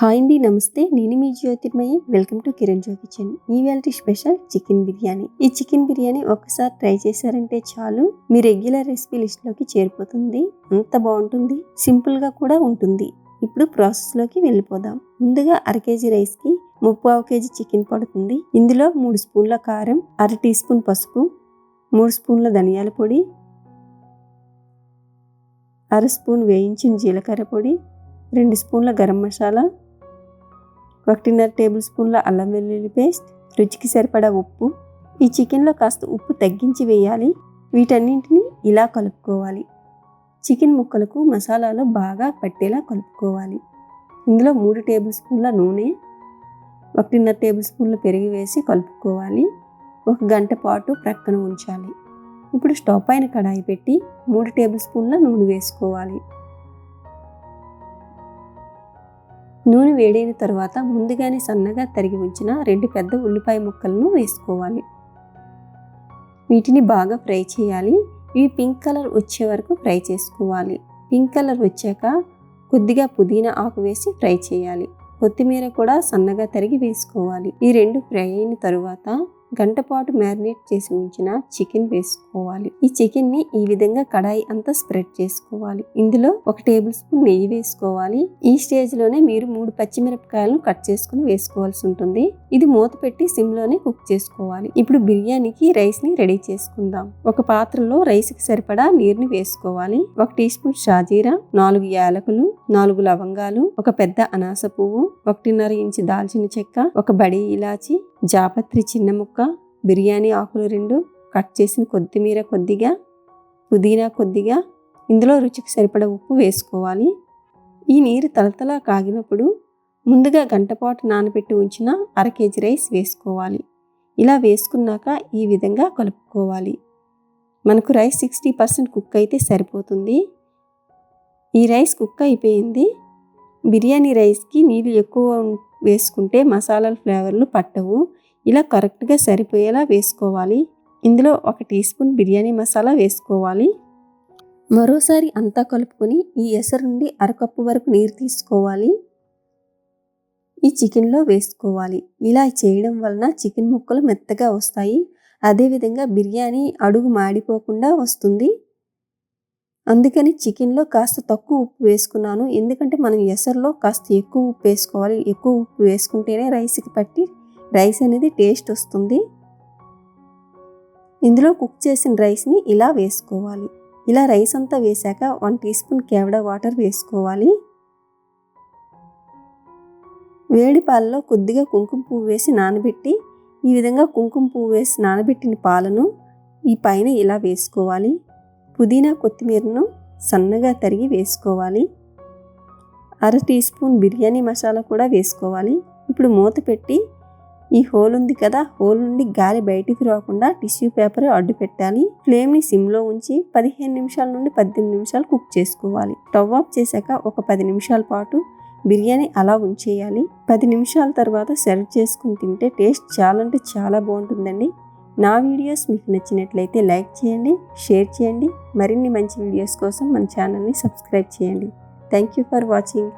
Hi అండి నమస్తే. నేను మీ Jyothirmayi. Welcome to Kiran Jo kitchen ఈవేళ స్పెషల్ చికెన్ బిర్యానీ. ఈ చికెన్ బిర్యానీ ఒకసారి ట్రై చేశారంటే చాలు. మీ రెగ్యులర్ రెసిపీ లిస్ట్లోకి చేరిపోతుంది. అంత బాగుంటుంది. సింపుల్గా కూడా ఉంటుంది. ఇప్పుడు ప్రాసెస్లోకి వెళ్ళిపోదాం. ముందుగా అర కేజీ రైస్కి ముప్పావు కేజీ చికెన్ పడుతుంది. ఇందులో మూడు స్పూన్ల కారం అర టీ స్పూన్ పసుపు మూడు స్పూన్ల ధనియాల పొడి అర స్పూన్ వేయించిన జీలకర్ర పొడి రెండు స్పూన్ల గరం మసాలా ఒకటిన్నర టేబుల్ స్పూన్ల అల్లం వెల్లుల్లి పేస్ట్ రుచికి సరిపడా ఉప్పు. ఈ చికెన్లో కాస్త ఉప్పు తగ్గించి వేయాలి. వీటన్నింటిని ఇలా కలుపుకోవాలి. చికెన్ ముక్కలకు మసాలాలో బాగా పట్టేలా కలుపుకోవాలి. ఇందులో మూడు టేబుల్ స్పూన్ల నూనె ఒకటిన్నర టేబుల్ స్పూన్ల పెరుగు వేసి కలుపుకోవాలి. ఒక గంట పాటు ప్రక్కన ఉంచాలి. ఇప్పుడు స్టవ్ పైన కడాయి పెట్టి మూడు టేబుల్ స్పూన్ల నూనె వేసుకోవాలి. నూనె వేడైన తర్వాత ముందుగానే సన్నగా తరిగి ఉంచిన రెండు పెద్ద ఉల్లిపాయ ముక్కలను వేసుకోవాలి. వీటిని బాగా ఫ్రై చేయాలి. ఇవి పింక్ కలర్ వచ్చే వరకు ఫ్రై చేసుకోవాలి. పింక్ కలర్ వచ్చాక కొద్దిగా పుదీనా ఆకు వేసి ఫ్రై చేయాలి. కొత్తిమీర కూడా సన్నగా తరిగి వేసుకోవాలి. ఈ రెండు ఫ్రై అయిన తరువాత గంట పాటు మ్యారినేట్ చేసి ఉంచిన చికెన్ వేసుకోవాలి. ఈ చికెన్ని ఈ విధంగా కడాయి అంతా స్ప్రెడ్ చేసుకోవాలి. ఇందులో ఒక టేబుల్ స్పూన్ నెయ్యి వేసుకోవాలి. ఈ స్టేజ్లోనే మీరు మూడు పచ్చిమిరపకాయలను కట్ చేసుకుని వేసుకోవాల్సి ఉంటుంది. ఇది మూత పెట్టి సిమ్లోనే కుక్ చేసుకోవాలి. ఇప్పుడు బిర్యానీకి రైస్ని రెడీ చేసుకుందాం. ఒక పాత్రలో రైస్కి సరిపడా నీరుని వేసుకోవాలి. ఒక టీ స్పూన్ షాజీరా నాలుగు యాలకులు నాలుగు లవంగాలు ఒక పెద్ద అనాస పువ్వు ఒకటిన్నర ఇంచు దాల్చిన చెక్క ఒక బడి ఇలాచి జాపత్రి చిన్న ముక్క బిర్యానీ ఆకులు రెండు కట్ చేసిన కొత్తిమీర కొద్దిగా పుదీనా కొద్దిగా ఇందులో రుచికి సరిపడ ఉప్పు వేసుకోవాలి. ఈ నీరు తలతలా కాగినప్పుడు ముందుగా గంటపాటు నానబెట్టి ఉంచిన అర కేజీ రైస్ వేసుకోవాలి. ఇలా వేసుకున్నాక ఈ విధంగా కలుపుకోవాలి. మనకు రైస్ సిక్స్టీ పర్సెంట్ కుక్ అయితే సరిపోతుంది. ఈ రైస్ కుక్ అయిపోయింది. బిర్యానీ రైస్కి నీళ్ళు ఎక్కువ వేసుకుంటే మసాలాల ఫ్లేవర్లు పట్టవు. ఇలా కరెక్ట్గా సరిపోయేలా వేసుకోవాలి. ఇందులో ఒక టీ స్పూన్ బిర్యానీ మసాలా వేసుకోవాలి. మరోసారి అంతా కలుపుకొని ఈ ఎసరు నుండి అరకప్పు వరకు నీరు తీసుకోవాలి. ఈ చికెన్లో వేసుకోవాలి. ఇలా చేయడం వలన చికెన్ ముక్కలు మెత్తగా వస్తాయి. అదేవిధంగా బిర్యానీ అడుగు మాడిపోకుండా వస్తుంది. అందుకని చికెన్లో కాస్త తక్కువ ఉప్పు వేసుకున్నాను. ఎందుకంటే మనం ఎసర్లో కాస్త ఎక్కువ ఉప్పు వేసుకోవాలి. ఎక్కువ ఉప్పు వేసుకుంటేనే రైస్కి పట్టి రైస్ అనేది టేస్ట్ వస్తుంది. ఇందులో కుక్ చేసిన రైస్ని ఇలా వేసుకోవాలి. ఇలా రైస్ అంతా వేశాక one teaspoon kewra water వేసుకోవాలి. వేడి పాలలో కొద్దిగా కుంకుమ పువ్వు వేసి నానబెట్టి ఈ విధంగా కుంకుమ పువ్వు వేసి నానబెట్టిన పాలను ఈ పైన ఇలా వేసుకోవాలి. పుదీనా కొత్తిమీరను సన్నగా తరిగి వేసుకోవాలి. అర టీ స్పూన్ బిర్యానీ మసాలా కూడా వేసుకోవాలి. ఇప్పుడు మూత పెట్టి ఈ హోల్ ఉంది కదా హోల్ నుండి గాలి బయటికి రాకుండా టిష్యూ పేపర్ అడ్డు పెట్టాలి. ఫ్లేమ్ని సిమ్లో ఉంచి పదిహేను నిమిషాల నుండి పద్దెనిమిది నిమిషాలు కుక్ చేసుకోవాలి. స్టవ్ ఆఫ్ చేశాక ఒక పది నిమిషాల పాటు బిర్యానీ అలా ఉంచేయాలి. పది నిమిషాల తర్వాత సర్వ్ చేసుకుని తింటే టేస్ట్ చాలా అంటే చాలా బాగుంటుందండి. నా వీడియోస్ మీకు నచ్చినట్లయితే లైక్ చేయండి షేర్ చేయండి. మరిన్ని మంచి వీడియోస్ కోసం మన ఛానల్ని సబ్స్క్రైబ్ చేయండి. Thank you for watching